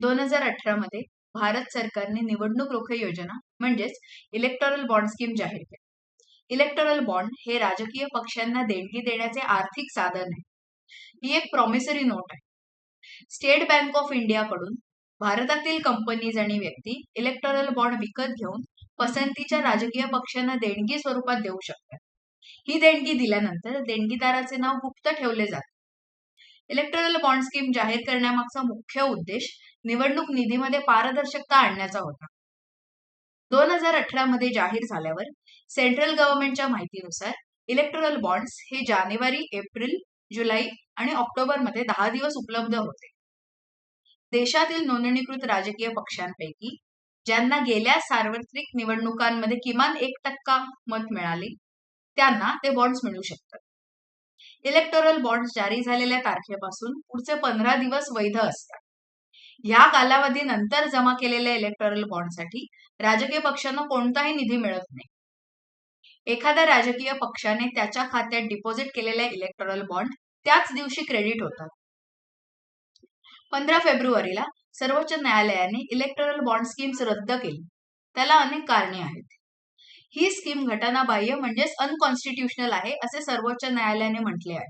दोन हजार अठरा मध्ये भारत सरकारने निवडणूक रोखे योजना म्हणजेच इलेक्टोरल बॉन्ड स्कीम जाहीर केली. इलेक्टोरल बॉन्ड हे राजकीय पक्षांना देणगी देण्याचे आर्थिक साधन आहे. ही एक प्रॉमिसरी नोट आहे. स्टेट बँक ऑफ इंडियाकडून भारतातील कंपनीज आणि व्यक्ती इलेक्टोरल बॉन्ड विकत घेऊन पसंतीच्या राजकीय पक्षांना देणगी स्वरूपात देऊ शकतात. ही देणगी दिल्यानंतर देणगीदाराचे नाव गुप्त ठेवले जाते. इलेक्टोरल बॉन्ड स्कीम जाहीर करण्यामागचा मुख्य उद्देश निवडणूक निधीमध्ये पारदर्शकता आणण्याचा होता. दोन हजार अठरा मध्ये जाहीर झाल्यावर सेंट्रल गव्हर्नमेंटच्या माहितीनुसार इलेक्टोरल बॉन्ड्स हे जानेवारी एप्रिल जुलै आणि ऑक्टोबरमध्ये दहा दिवस उपलब्ध होते. देशातील नोंदणीकृत राजकीय पक्षांपैकी ज्यांना गेल्या सार्वत्रिक निवडणुकांमध्ये किमान एक टक्का मत मिळाले त्यांना ते बॉन्ड्स मिळू शकतात. इलेक्टोरल बॉन्ड्स जारी झालेल्या तारखेपासून पुढचे पंधरा दिवस वैध असतात. या कालावधीनंतर जमा केलेल्या इलेक्टोरल बॉन्डसाठी राजकीय पक्षांना कोणताही निधी मिळत नाही. एखाद्या राजकीय पक्षाने त्याच्या खात्यात डिपॉझिट केलेल्या इलेक्टोरल बॉन्ड त्याच दिवशी क्रेडिट होतात पंधरा फेब्रुवारीला सर्वोच्च न्यायालयाने इलेक्टोरल बॉन्ड स्कीम्स रद्द केली. त्याला अनेक कारणे आहेत. ही स्कीम घटनाबाह्य म्हणजेच अनकॉन्स्टिट्युशनल आहे असे सर्वोच्च न्यायालयाने म्हटले आहे.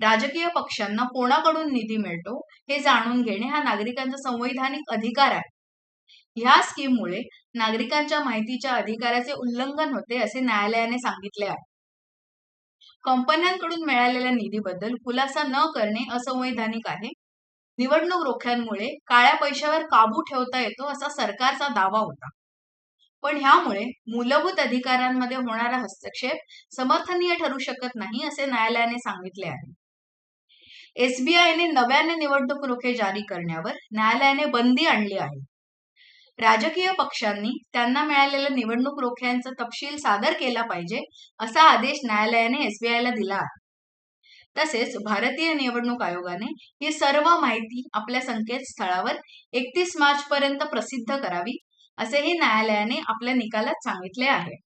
राजकीय पक्षांना कोणाकडून निधी मिळतो हे जाणून घेणे हा नागरिकांचा संवैधानिक अधिकार आहे. ह्या स्कीममुळे नागरिकांच्या माहितीच्या अधिकाराचे उल्लंघन होते असे न्यायालयाने सांगितले आहे. कंपन्यांकडून मिळालेल्या निधीबद्दल खुलासा न करणे असंवैधानिक आहे. निवडणूक रोख्यांमुळे काळ्या पैशावर काबू ठेवता येतो असा सरकारचा दावा होता. पण ह्यामुळे मूलभूत अधिकारांमध्ये होणारा हस्तक्षेप समर्थनीय ठरू शकत नाही असे न्यायालयाने सांगितले आहे. एसबीआयने नव्याने निवडणूक रोखे जारी करण्यावर न्यायालयाने बंदी आणली आहे. राजकीय पक्षांनी त्यांना मिळालेल्या निवडणूक रोख्यांचा तपशील सादर केला पाहिजे असा आदेश न्यायालयाने एसबीआयला दिला आहे. तसेच भारतीय निवडणूक आयोगाने ही सर्व माहिती आपल्या संकेतस्थळावर एकतीस मार्च पर्यंत प्रसिद्ध करावी असेही न्यायालयाने आपल्या निकालात सांगितले आहे.